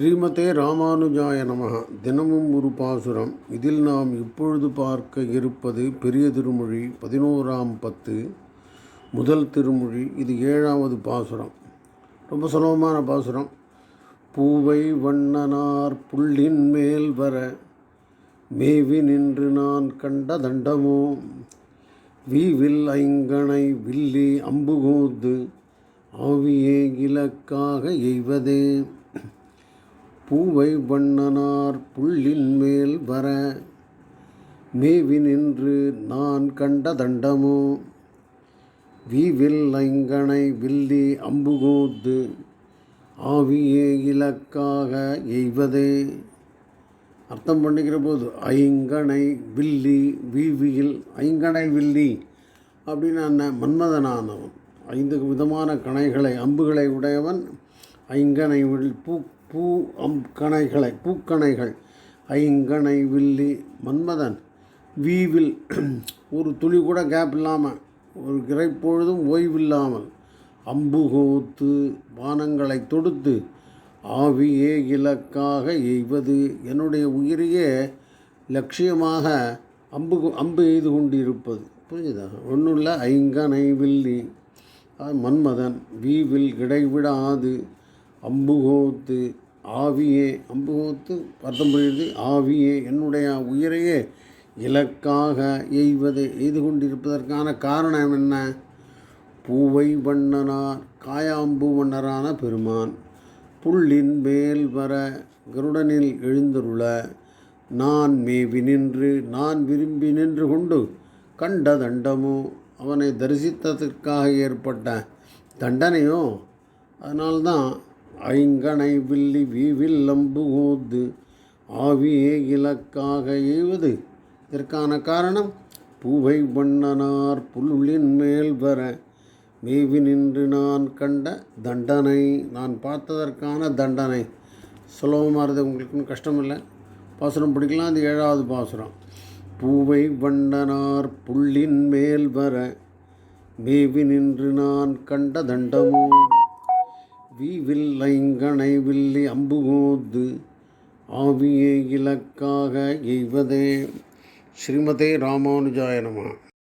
ஸ்ரீமதே ராமானுஜாய நமக. தினமும் ஒரு பாசுரம். இதில் நாம் இப்பொழுது பார்க்க இருப்பது பெரிய திருமொழி பதினோராம் பத்து முதல் திருமொழி. இது ஏழாவது பாசுரம். ரொம்ப சுலபமான பாசுரம். பூவை வண்ணனார் புள்ளின் மேல் வர மேவி நின்று நான் கண்ட தண்டமோ? வீவில் ஐங்கனை வில்லி அம்புகோது ஆவியே இலக்காக எய்வதே? பூவை வண்ணனார் புள்ளின் மேல் வர மேவி நின்று நான் கண்ட தண்டமோ? வீவில் ஐங்கணை வில்லி அம்புகோத்து ஆவியே இலக்காக எய்வதே? அர்த்தம் பண்ணிக்கிற போது ஐங்கணை வில்லி வீவியில் ஐங்கணை வில்லி அப்படின்னு அந்த மன்மதனானவன் ஐந்து விதமான கணைகளை அம்புகளை உடையவன் ஐங்கணை வில் பூ பூ அம் கணைகளை பூக்கணைகள். ஐங்கணை வில்லி மன்மதன். வீவில் ஒரு துளி கூட கேப் இல்லாமல் ஒரு கிரைப்பொழுதும் ஓய்வில்லாமல் அம்புகோத்து பானங்களை தொடுத்து ஆவியே இலக்காக எய்வது. என்னுடைய உயிரையே லட்சியமாக அம்பு அம்பு எய்து கொண்டிருப்பது. புரிஞ்சுதா? ஒன்றும் இல்லை ஐங்கனை வில்லி மன்மதன். வீவில் இடைவிடாது அம்புகோத்து ஆவியே அம்புகோத்து அர்த்தம் புரியுது ஆவியே என்னுடைய உயிரையே இலக்காக எய்வது எய்து கொண்டிருப்பதற்கான காரணம் என்ன? பூவை வண்ணனார் காயாம்பு வண்ணரான பெருமான் புள்ளின் மேல் வர கருடனில் எழுந்தருள நான் மேவி நின்று நான் விரும்பி நின்று கொண்டு கண்ட தண்டமோ அவனை தரிசித்ததற்காக ஏற்பட்ட தண்டனையோ அதனால்தான் ஐங்கனை வில்லி வீவில் அம்புகோது ஆவியே இலக்காக எய்வது. இதற்கான காரணம் பூவை வண்ணனார் புல்லின் மேல் வர மேவி நின்று நான் கண்ட தண்டனை. நான் பார்த்ததற்கான தண்டனை. சுலபமாக இருந்தது உங்களுக்கு கஷ்டம் இல்லை பாசுரம் பிடிக்கலாம் அது ஏழாவது பாசுரம். பூவை வண்ணனார் புல்லின் மேல் வர மேவி நின்று நான் கண்ட தண்டமோ வீவில் ஐங்கனை வில்லி அம்புகோது ஆவியே இலக்காக எய்வதே. ஸ்ரீமதே ராமானுஜாய நமः.